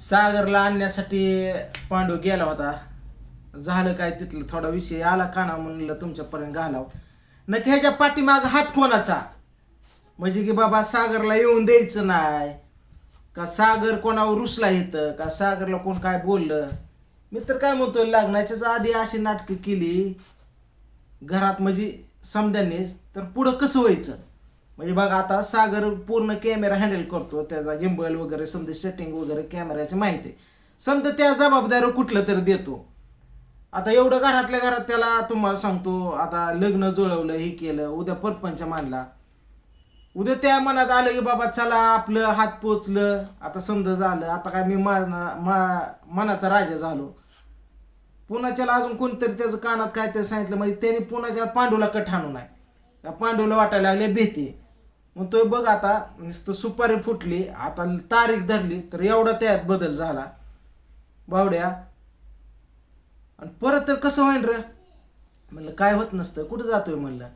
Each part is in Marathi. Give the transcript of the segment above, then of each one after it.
सागरला आणण्यासाठी पांडू गेला होता. झालं काय तिथलं थोडा विषय आला काना म्हणलं तुमच्यापर्यंत घालाव. नक्की ह्याच्या पाठीमाग हात कोणाचा? म्हणजे की बाबा सागरला येऊन द्यायचं नाही. का सागर कोणावर रुसला येतं का सागरला कोण काय बोललं? मी तर काय म्हणतो लग्नाच्याच आधी अशी नाटकं केली. घरात म्हणजे समद्यांनीच. तर पुढं कसं व्हायचं? म्हणजे बघा आता सागर पूर्ण कॅमेरा हँडल करतो. त्याचा गिंबल वगैरे समजा सेटिंग वगैरे कॅमेऱ्याची माहिती. आहे समजा त्या जबाबदारी कुठलं तरी देतो. आता एवढं घरातल्या घरात त्याला तुम्हाला सांगतो आता लग्न जुळवलं हे केलं उद्या परपंच मानला उद्या त्या मनात आलं की बाबा चला आपलं हात पोचलं. आता समजा झालं आता काय मी माना मा मनाचा राजा झालो. पुण्याच्याला अजून कोणतरी त्याचं कानात काहीतरी सांगितलं म्हणजे त्याने पुण्याच्या पांडूला कट आणू नाही पांडूला वाटायला लागले भीती. मग तो बघ आता नुसतं सुपारी फुटली आता तारीख धरली तर एवढा त्यात बदल झाला. बावड्या. आणि परत तर कसं होईल रे? म्हणलं काय होत नसतं कुठं जातोय म्हणलं?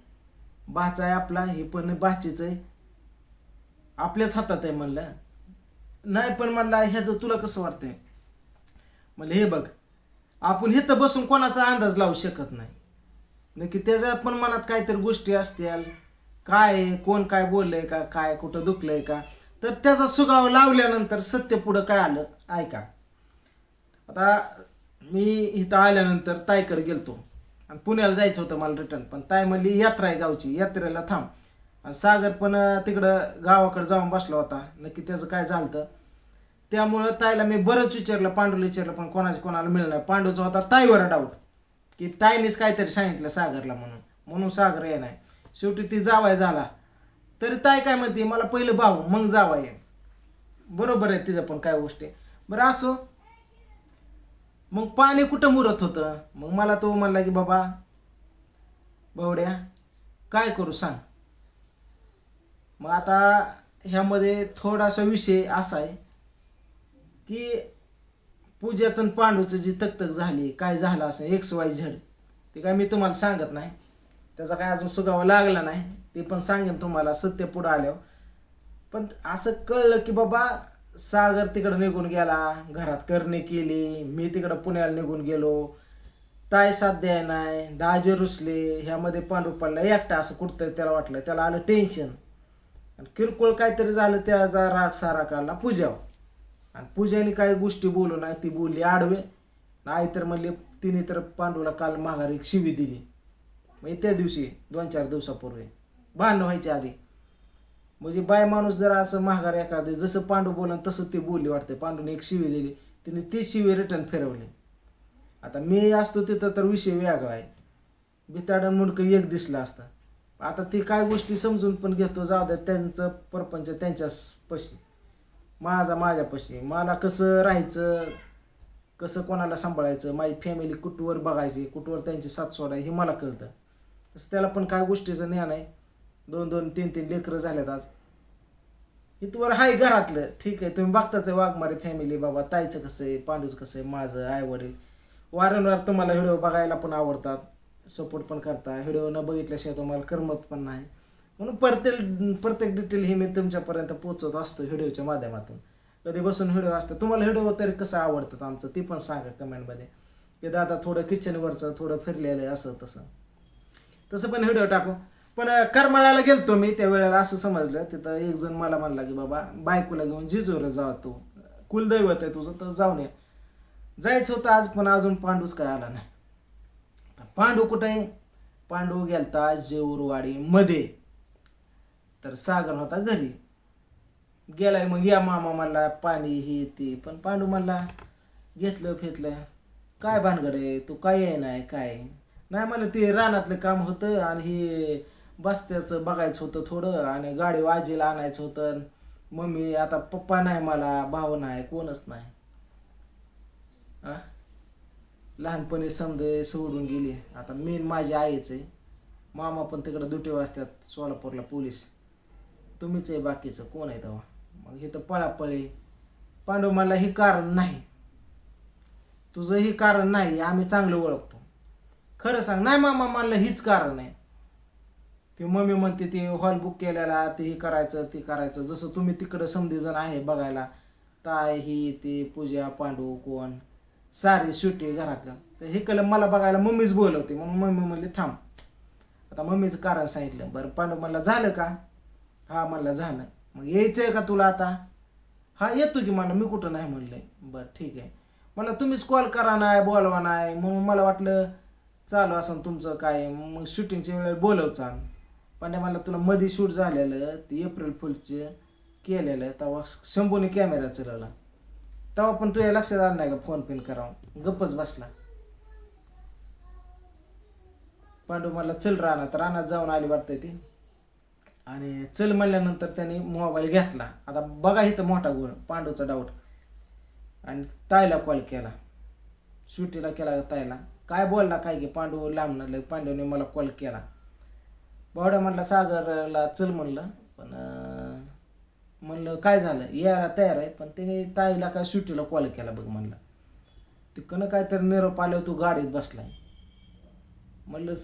बाचा आहे आपला हे पण बाचीच आहे. आपल्याच हातात आहे म्हणलं. नाही पण म्हणलं ह्याचं तुला कसं वाटतंय? म्हणलं हे बघ आपण हे तर बसून कोणाचा अंदाज लावू शकत नाही. नक्की त्याच्या पण मनात काहीतरी गोष्टी असतील. काय आहे, कोण काय बोललंय का काय कुठं दुखलंय का? तर त्याचा सुगाव लावल्यानंतर सत्य पुढं काय आलं? ऐका. आता मी इथं आल्यानंतर ताईकडे गेलतो. आणि पुण्याला जायचं होतं मला रिटर्न पण ताई म्हणली यात्रा आहे गावची यात्रेला थांब. आणि सागर पण तिकडं गावाकडे जाऊन बसला होता. नक्की त्याचं काय झालं तर त्यामुळं ताईला मी बरंच विचारलं पांडूला विचारलं पण कोणाच्या कोणाला मिळणार पांडूचा होता ताईवर डाऊट की ताईनेच काहीतरी सांगितलं सागरला म्हणून. म्हणून सागर येणार नाही शेवटी ती जावाय झाला. तरी ताई काय म्हणते मला पहिलं भाऊ मग जावाय. बरोबर आहे तिचं पण काय गोष्ट आहे. बरं असो. मग पाणी कुठं मुरत होतं? मग मला तो म्हणला की बाबा बावड्या काय करू सांग. मग आता ह्यामध्ये थोडासा विषय असा आहे की पूजाचं आणि पांडूचं जी तकतक झाली काय झालं असं एक्स वाय झेड ते काय मी तुम्हाला सांगत नाही. त्याचा काय अजून सुगावा लागला नाही. ते पण सांगेन तुम्हाला सत्य पुढं आल्यावर. पण असं कळलं की बाबा सागर तिकडं निघून गेला घरात करणे केली मी तिकडं पुण्याला निघून गेलो. ताय साथ द्याय नाही दाजे रुसले ह्यामध्ये पांडू पडला एकटा असं कुठतरी त्याला वाटलं त्याला आलं टेन्शन आणि किरकोळ काहीतरी झालं त्याचा राग सारा काढला पूजाव आणि पूजाने काही गोष्टी बोलू नाही ती बोलली आडवे. नाही तर म्हणले तिने तर पांडूला काल माघारी एक शिवी दिली. म्हणजे त्या दिवशी दोन चार दिवसापूर्वी. भांडणं व्हायच्या आधी. म्हणजे बाय माणूस जर असं महागार एखादं जसं पांडू बोलन तसं ते बोलली वाटते पांडूने एक शिवी दिली तिने ती शिवी रिटर्न फिरवली. आता मी असतो तिथं तर विषय वेगळा आहे. बिताडन मुंडकं एक दिसलं असतं. आता ती काय गोष्टी समजून पण घेतो जाऊ द्या त्यांचं परपंच त्यांच्याच पशी. माझा माझ्यापाशी मला कसं राहायचं कसं कोणाला सांभाळायचं माझी फॅमिली कुठवर बघायची कुठवर त्यांची साथ सोडायची हे मला कळतं. तसं त्याला पण काय गोष्टीचं ज्ञान आहे? दोन दोन तीन तीन लेकरं झाल्यात आज. इथवर हाय घरातलं. ठीक आहे तुम्ही बघताच आहे वाघमारे फॅमिली बाबा ताईचं कसं आहे पांडूचं कसं आहे माझं आईवडील. वारंवार तुम्हाला व्हिडिओ बघायला पण आवडतात. सपोर्ट पण करता. व्हिडिओ न बघितल्याशिवाय तुम्हाला करमत पण नाही. म्हणून प्रत्येक प्रत्येक डिटेल हे मी तुमच्यापर्यंत पोचवत असतो व्हिडिओच्या माध्यमातून. कधी बसून व्हिडिओ असतं तुम्हाला व्हिडिओ तरी कसं आवडतात आमचं? ते पण सांगा कमेंटमध्ये की दादा थोडं किचनवरचं थोडं फिरलेलं आहे असं तसं. तसं पण व्हिडिओ टाकू. पण करमाळ्याला गेलतो मी त्या वेळेला असं समजलं. तिथं एक जण मला म्हणला की बाबा बायकोला घेऊन जिजूर जा तू. कुलदैवत आहे तुझं तर जाऊन ये. जायचं होतं आज पण अजून पांडूच काय आला नाही. पांडू कुठं? आहे पांडू गेलता जेऊरवाडीमध्ये तर सागर होता घरी. गेलाय मग या मामा म्हणला पाणी हे ते. पण पांडू म्हणला घेतलं फेतलं. काय भानगड आहे? तू काय आहे नाही काय नाही मला ते रानातलं काम होतं आणि हे बस्त्याचं बघायचं होतं थोडं आणि गाडी वाजेला आणायचं होतं. मम्मी आता पप्पा नाही मला भाऊ नाही कोणच नाही. आ? लहानपणी समजे सोडून गेली. आता मेन माझी आईच आहे. मामा पण तिकडं दुटे वाजतात सोलापूरला पोलीस. तुम्हीच आहे बाकीचं कोण आहे तेव्हा? मग हे तर पळापळी पांडव मला हे कारण नाही. तुझं हे कारण नाही आम्ही चांगलं ओळखतो. खरं सांग नाही मामा मला हीच कारण आहे. ते मम्मी म्हणते ते हॉल बुक केलेला ते हे करायचं ते करायचं. जसं तुम्ही तिकडं समधीजण आहे बघायला ताय ही ती पूजा पांडू कोण सारी सुटे घरातलं. तर हे कलम मला बघायला मम्मीच बोलवते. मग मम्मी म्हणले थांब आता मम्मीचं कारण सांगितलं. बरं पांडू म्हणला झालं का? हा मला झालं. मग यायचं आहे का तुला आता? हा येतो की मला मी कुठं नाही म्हणलं बरं ठीक आहे. मला तुम्हीच कॉल करा नाही बोलवा नाही. म्हणून मला वाटलं चालू असं तुमचं काय? मग शूटिंगच्या वेळेला बोलव चाल पण मला तुला मध्ये शूट झालेलं ते एप्रिल फुलचे केलेलं तेव्हा शंभूने कॅमेरा चलवला. तेव्हा पण तुझ्या लक्षात आलं नाही का फोन पिन करावं? गप्पच बसला. पांडू मला चल रानात रानात जाऊन आली वाटतं ती आणि चल म्हणल्यानंतर त्याने मोबाईल घेतला. आता बघा इथं मोठा गुण पांडूचा डाऊट आणि ताईला कॉल. केला सुटीला केला ताईला. काय बोलला काय की पांडू लांबणं पांडूने मला कॉल केला. बावड्या म्हणला सागरला चल म्हणलं. पण म्हणलं काय झालं? यायला तयार आहे. पण त्याने ताईला काय सुट्टीला कॉल केला बघ म्हणला. तिकडनं काहीतरी निरोप आल्यावर तू गाडीत बसलाय. म्हणलं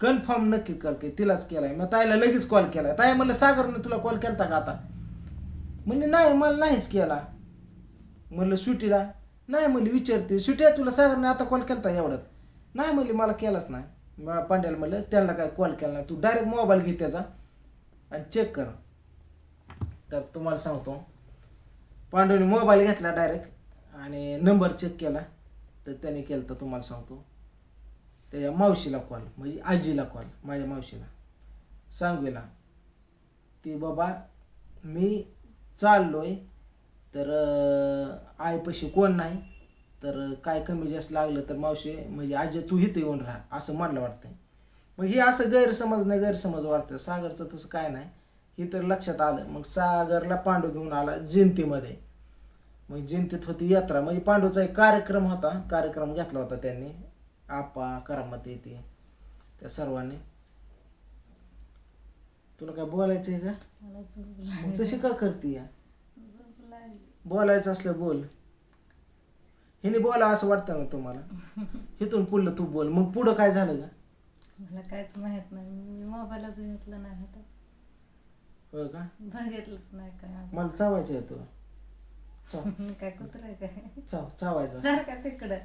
कन्फर्म नक्की कर की तिलाच केलाय. मग ताईला लगेच कॉल केला. ताई म्हणलं सागरनं तुला कॉल केला का आता? म्हणले नाही मला नाहीच केला. म्हणलं सुटीला नाही म्हणलं विचारते. सुट्या तुला सागरने आता कॉल केला एवढ्यात. नाही म्हणली मला केलाच नाही. मग पांड्याला म्हणलं त्यांना काय कॉल केला नाही. तू डायरेक्ट मोबाईल घे त्याचा आणि चेक कर. तर तुम्हाला सांगतो पांडूने मोबाईल घेतला डायरेक्ट आणि नंबर चेक केला. तर त्याने केलं तर तुम्हाला सांगतो. त्याच्या मावशीला कॉल म्हणजे आजीला कॉल माझ्या मावशीला. सांगूला ती बाबा मी चाललो आहे तर आईपाशी कोण नाही तर काय कमी जास्त लागलं तर मावशी म्हणजे आजी तू इथं येऊन राहा असं म्हणलं वाटतंय. मग हे असं गैरसमज नाही गैरसमज वाटतं सागरचं तसं काय नाही. हे तर लक्षात आलं. मग सागरला पांडू घेऊन आला जयंतीमध्ये. मग जयंतीत होती यात्रा. म्हणजे पांडूचा एक कार्यक्रम होता. कार्यक्रम घेतला होता त्यांनी. आपा करामती ते त्या सर्वांनी. तुला काय बोलायचं आहे का तशी का करते या? बोलायचं असलं बोल. हिने बोला असं वाटतं ना तुम्हाला? इथून पुढलं तू बोल. मग पुढं काय झालं का मला काहीच माहीत नाही. मी मोबाईलच घेतला नाही आता. होय का? बघितलंच नाही काय मला चावायचं आहे तुला. चाव. काय कुत्र आहे काय? चाव. चावायचं. जर का तिकडं.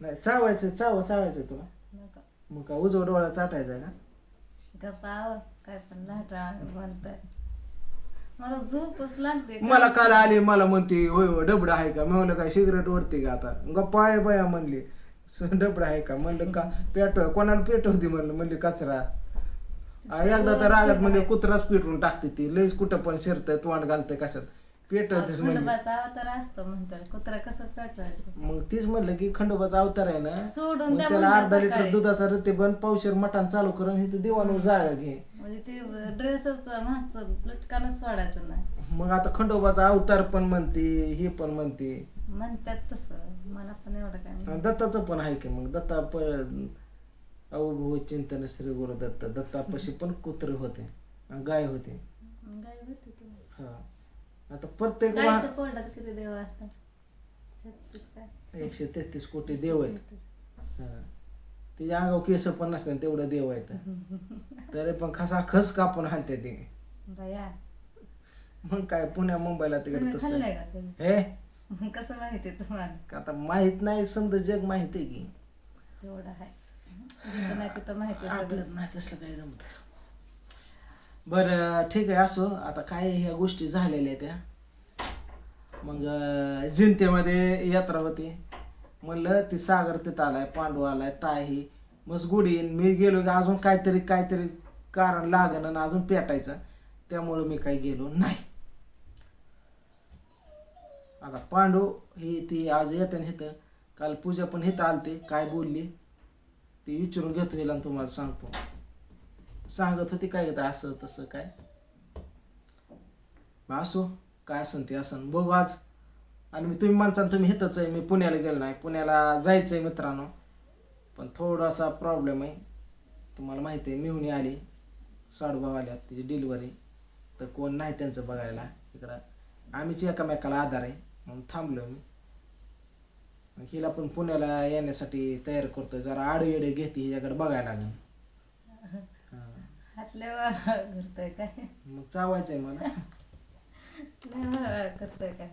नाही चावायचं चाव चावायचं तुला. नको. मग का उजवा डोळा चाटायचा का? गप्पा आव काय पण लाटा म्हणताय मला झोपच लागते मला काल आली मला म्हणते होय हो डबड आहे का? मी म्हणलं काय सिगरेट ओढते का आता? गप्पा आहे बया म्हणली. स- डबडा आहे का? म्हणलं का? पेटव कोणाला पेटवते म्हणलं म्हणली कचरा. आ, एकदा तर रागात म्हणजे कुत्राच पेटवून टाकते ती. लईच कुठं पण शिरतंय तोंड घालतंय कशात. पेटवतेच म्हणली खंडोबाचा अवतार असतो म्हणतात. कुत्रा कसं पेटवायचं? मग तीच म्हणलं की खंडोबाचा अवतार आहे ना सोडून मग द्या त्याला अर्धा लिटर सकाळी. दुधाचा रत्ते बन पावशेर मटण चालू करून इथं देवानं जागा घे. म्हणजे ते ड्रेसच मागचं लटकानच सोडायचं नाही. मग आता खंडोबाचा अवतार पण म्हणते हे पण म्हणते. म्हणतात तसं. मला पण एवढं काय माहीत. दत्ताचं पण आहे की मग. दत्ता प अवभव चिंतन श्री गुरु दत्त दत्तापाशी पण कुत्रे होते आणि गाय होते. गाय होती की हा. आता प्रत्येक वा- गायच्या पोटात किती देव असतात? छत्तीस काय? एकशे तेहतीस कोटी देव आहेत. हा. तिच्या अंगावर केस पण नसतात तेवढं देव आहेत. तरी पण खसा खस कापून हाणते ते. बया मग काय पुण्या मुंबईला तिकडे तुम्ही तसं खाल्लंय का कधी? हे? मग कसं माहिती तुम्हाला? का आता माहीत नाही समजा जग माहीत आहे की. तेवढं आहे. जिथं नाही तिथं माहिती सगळं. आपल्यात नाही तसलं काय जमत. बरं ठीक आहे असो. आता काय ह्या गोष्टी झालेल्या त्या मग जिंतेमध्ये यात्रा होती. म्हणलं ती सागर तिथं आलाय पांडू आलाय ताही मस्त गुढी मी गेलो की अजून काहीतरी काहीतरी कारण लागण आणि अजून पेटायचं. त्यामुळं मी काही गेलो नाही. आता पांडू ही ती आज येते ना इथं काल पूजा पण इथं आलते. काय बोलली? ती विचारून घेतो हिला आणि तुम्हाला सांगतो. सांगत होती काय घेतं असं तसं काय? मग असो काय असन ते असन. बघू आज. आणि मी तुम्ही माणसान तुम्ही हिथंच आहे मी पुण्याला गेलो नाही. पुण्याला जायचं आहे मित्रांनो. पण थोडासा प्रॉब्लेम आहे. तुम्हाला माहिती आहे मिळून आली. साडूभाव आल्या तिची डिलिव्हरी तर कोण नाही त्यांचं बघायला इकडं. आम्हीच एकामेकाला आधार आहे म्हणून थांबलो मी. हिला पण पुण्याला येण्यासाठी तयार करतोय. जरा आडवेडे घेते हिच्याकडे बघायला लागेल. हा. हातल्या करतोय काय मग चावायचंय मला लय करतोय काय